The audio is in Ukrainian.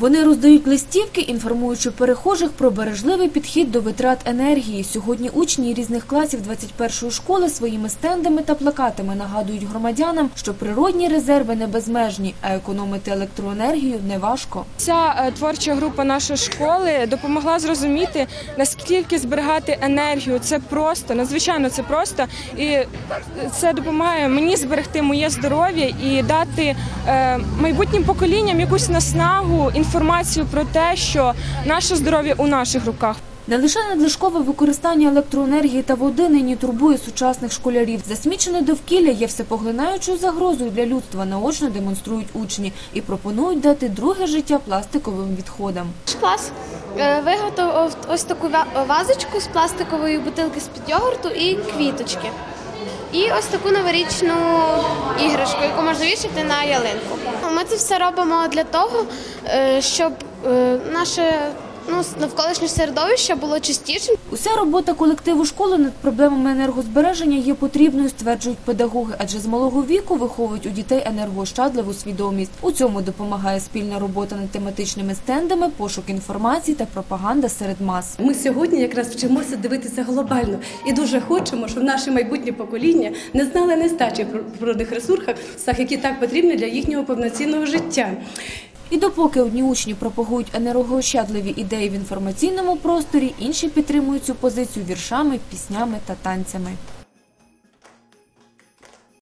Вони роздають листівки, інформуючи перехожих про бережливий підхід до витрат енергії. Сьогодні учні різних класів 21-ї школи своїми стендами та плакатами нагадують громадянам, що природні резерви не безмежні, а економити електроенергію неважко. Ця е, творча група нашої школи допомогла зрозуміти, наскільки зберігати енергію. Це просто, надзвичайно це просто. І це допомагає мені зберегти моє здоров'я і дати е, майбутнім поколінням якусь наснагу, інформацію про те, що наше здоров'я у наших руках. Не лише надлишкове використання електроенергії та води нині турбує сучасних школярів. Засмічене довкілля є всепоглинаючою загрозою для людства, наочно демонструють учні і пропонують дати друге життя пластиковим відходам. Наш клас е, виготовив ось таку вазочку з пластикової бутилки з-під йогурту і квіточки. І ось таку новорічну іграшку, яку можна вішати на ялинку. Ми це все робимо для того, е, щоб е, наше ну, навколишнє середовище було чистішим. Уся робота колективу школи над проблемами енергозбереження є потрібною, стверджують педагоги, адже з малого віку виховують у дітей енергоощадливу свідомість. У цьому допомагає спільна робота над тематичними стендами, пошук інформації та пропаганда серед мас. Ми сьогодні якраз вчимося дивитися глобально і дуже хочемо, щоб наше майбутнє покоління не знали нестачі в природних ресурсах, які так потрібні для їхнього повноцінного життя. І допоки одні учні пропагують енергоощадливі ідеї в інформаційному просторі, інші підтримують цю позицію віршами, піснями та танцями.